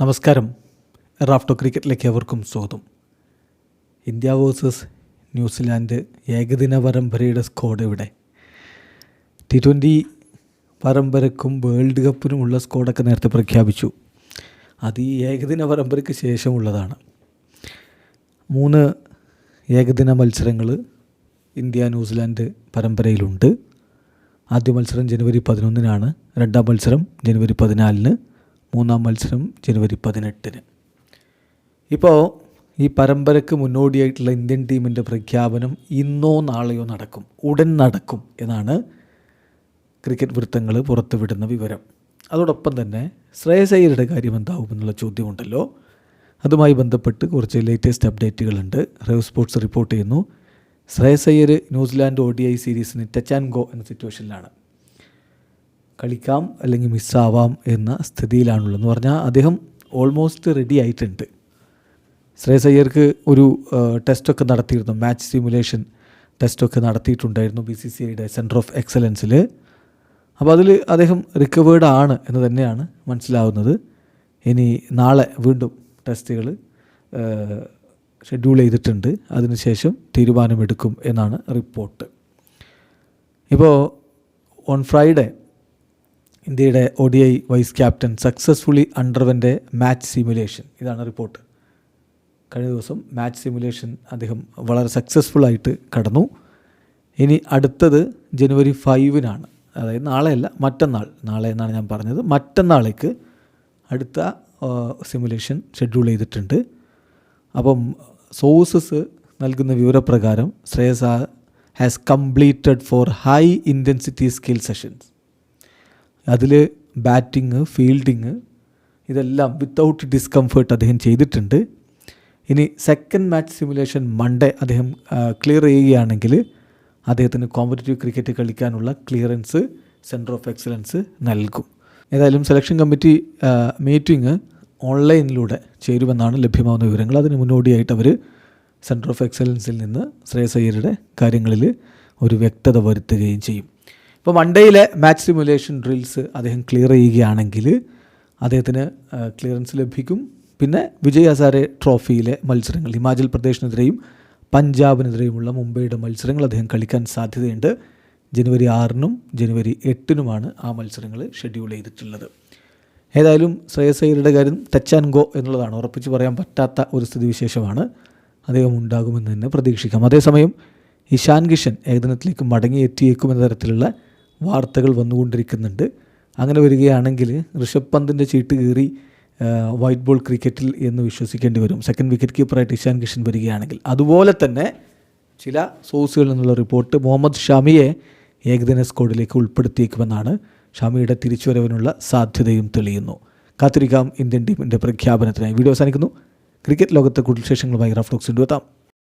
നമസ്കാരം. റാഫ്റ്റോ ക്രിക്കറ്റിലേക്ക് അവർക്കും സ്വാഗതം. ഇന്ത്യ വേഴ്സസ് ന്യൂസിലാൻഡ് ഏകദിന പരമ്പരയുടെ സ്കോഡ് ഇവിടെ ടി ട്വന്റി പരമ്പരക്കും വേൾഡ് കപ്പിനുമുള്ള സ്കോഡൊക്കെ നേരത്തെ പ്രഖ്യാപിച്ചു. അത് ഈ ഏകദിന പരമ്പരയ്ക്ക് ശേഷമുള്ളതാണ്. മൂന്ന് ഏകദിന മത്സരങ്ങൾ ഇന്ത്യ ന്യൂസിലാൻഡ് പരമ്പരയിലുണ്ട്. ആദ്യ മത്സരം ജനുവരി പതിനൊന്നിനാണ്. രണ്ടാം മത്സരം ജനുവരി പതിനാലിന്. മൂന്നാം മത്സരം ജനുവരി പതിനെട്ടിന്. ഇപ്പോൾ ഈ പരമ്പരയ്ക്ക് മുന്നോടിയായിട്ടുള്ള ഇന്ത്യൻ ടീമിന്റെ പ്രഖ്യാപനം ഇന്നോ നാളെയോ നടക്കും ഉടൻ നടക്കും എന്നാണ് ക്രിക്കറ്റ് വൃത്തങ്ങൾ പുറത്തുവിടുന്ന വിവരം. അതോടൊപ്പം തന്നെ ശ്രേയസ് അയ്യരുടെ കാര്യം എന്താവുമെന്നുള്ള ചോദ്യമുണ്ടല്ലോ. അതുമായി ബന്ധപ്പെട്ട് കുറച്ച് ലേറ്റസ്റ്റ് അപ്ഡേറ്റുകളുണ്ട്. റേവ് സ്പോർട്സ് റിപ്പോർട്ട് ചെയ്യുന്നു. Shreyas Iyer New Zealand O D I സീരീസിന് touch and go എന്ന സിറ്റുവേഷനിലാണ്. കളിക്കാം അല്ലെങ്കിൽ മിസ്സാവാം എന്ന സ്ഥിതിയിലാണുള്ളത് എന്ന് പറഞ്ഞാൽ അദ്ദേഹം ഓൾമോസ്റ്റ് റെഡി ആയിട്ടുണ്ട്. ശ്രേയസ് അയ്യർക്ക് ഒരു ടെസ്റ്റൊക്കെ നടത്തിയിരുന്നു. മാച്ച് സിമുലേഷൻ ടെസ്റ്റൊക്കെ നടത്തിയിട്ടുണ്ടായിരുന്നു ബി സി സി ഐയുടെ സെന്റർ ഓഫ് എക്സലൻസിൽ അപ്പോൾ അതിൽ അദ്ദേഹം റിക്കവേർഡ് ആണ് എന്ന് തന്നെയാണ് മനസ്സിലാവുന്നത്. ഇനി നാളെ വീണ്ടും ടെസ്റ്റുകൾ ഷെഡ്യൂൾ ചെയ്തിട്ടുണ്ട്. അതിനുശേഷം തീരുമാനമെടുക്കും എന്നാണ് റിപ്പോർട്ട് ഇപ്പോൾ ഓൺ ഫ്രൈഡേ ഇന്ത്യയുടെ O D I vice captain successfully underwent match simulation. ഇതാണ് റിപ്പോർട്ട്. കഴിഞ്ഞ ദിവസം മാച്ച് സിമുലേഷൻ അദ്ദേഹം വളരെ സക്സസ്ഫുള്ളായിട്ട് കടന്നു. ഇനി അടുത്തത് ജനുവരി ഫൈവിനാണ്. അതായത് നാളെയല്ല മറ്റന്നാൾ. നാളെ എന്നാണ് ഞാൻ പറഞ്ഞത്. മറ്റന്നാളേക്ക് അടുത്ത സിമുലേഷൻ ഷെഡ്യൂൾ ചെയ്തിട്ടുണ്ട്. അപ്പം സോഴ്സസ് നൽകുന്ന വിവരപ്രകാരം Shreyas has completed four high intensity skill sessions. അതിൽ ബാറ്റിങ് ഫീൽഡിങ് ഇതെല്ലാം വിത്തൗട്ട് ഡിസ്കംഫേർട്ട് അദ്ദേഹം ചെയ്തിട്ടുണ്ട്. ഇനി സെക്കൻഡ് മാച്ച് സിമുലേഷൻ മൺഡേ അദ്ദേഹം ക്ലിയർ ചെയ്യുകയാണെങ്കിൽ അദ്ദേഹത്തിന് കോമ്പറ്റേറ്റീവ് ക്രിക്കറ്റ് കളിക്കാനുള്ള ക്ലിയറൻസ് സെന്റർ ഓഫ് എക്സലൻസ് നൽകും. ഏതായാലും സെലക്ഷൻ കമ്മിറ്റി മീറ്റിംഗ് ഓൺലൈനിലൂടെ ചേരുമെന്നാണ് ലഭ്യമാകുന്ന വിവരങ്ങൾ. അതിന് മുന്നോടിയായിട്ട് അവർ സെന്റർ ഓഫ് എക്സലൻസിൽ നിന്ന് ശ്രേയസ് അയ്യരുടെ കാര്യങ്ങളിൽ ഒരു വ്യക്തത വരുത്തുകയും ചെയ്യും. ഇപ്പോൾ മൺഡേയിലെ മാച്ച് സിമുലേഷൻ ഡ്രിൽസ് അദ്ദേഹം ക്ലിയർ ചെയ്യുകയാണെങ്കിൽ അദ്ദേഹത്തിന് ക്ലിയറൻസ് ലഭിക്കും. പിന്നെ വിജയ് ഹസാരെ ട്രോഫിയിലെ മത്സരങ്ങൾ ഹിമാചൽ പ്രദേശിനെതിരെയും പഞ്ചാബിനെതിരെയുമുള്ള മുംബൈയുടെ മത്സരങ്ങൾ അദ്ദേഹം കളിക്കാൻ സാധ്യതയുണ്ട്. ജനുവരി ആറിനും ജനുവരി എട്ടിനുമാണ് ആ മത്സരങ്ങൾ ഷെഡ്യൂൾ ചെയ്തിട്ടുള്ളത്. ഏതായാലും ശ്രേയസ് അയ്യരുടെ കാര്യം ടച്ച് ആൻഡ് ഗോ എന്നുള്ളതാണ്. ഉറപ്പിച്ച് പറയാൻ പറ്റാത്ത ഒരു സ്ഥിതിവിശേഷമാണ് അദ്ദേഹം ഉണ്ടാകുമെന്ന് തന്നെ പ്രതീക്ഷിക്കാം. അതേസമയം ഇഷാൻ കിഷൻ ഏകദിനത്തിലേക്ക് മടങ്ങിയെത്തിയേക്കുമെന്ന തരത്തിലുള്ള വാർത്തകൾ വന്നുകൊണ്ടിരിക്കുന്നുണ്ട്. അങ്ങനെ വരികയാണെങ്കിൽ ഋഷഭ് പന്തിന്റെ ചീട്ട് കീറി വൈറ്റ് ബോൾ ക്രിക്കറ്റിൽ എന്ന് വിശ്വസിക്കേണ്ടി വരും. സെക്കൻഡ് വിക്കറ്റ് കീപ്പറായിട്ട് ഇഷാൻ കിഷൻ വരികയാണെങ്കിൽ. അതുപോലെ തന്നെ ചില സോഴ്സുകളിൽ നിന്നുള്ള റിപ്പോർട്ട് മുഹമ്മദ് ഷമിയെ ഏകദിന സ്കോഡിലേക്ക് ഉൾപ്പെടുത്തിയേക്കുമെന്നാണ് ഷമിയുടെ തിരിച്ചുവരവിനുള്ള സാധ്യതയും തെളിയുന്നു. കാത്തിരിക്കാം ഇന്ത്യൻ ടീമിന്റെ പ്രഖ്യാപനത്തിനായി. വീഡിയോ അവസാനിക്കുന്നു. ക്രിക്കറ്റ് ലോകത്തെ കൂടുതൽ വിശേഷങ്ങളുമായി റഫ്ലോക്സ് എത്താം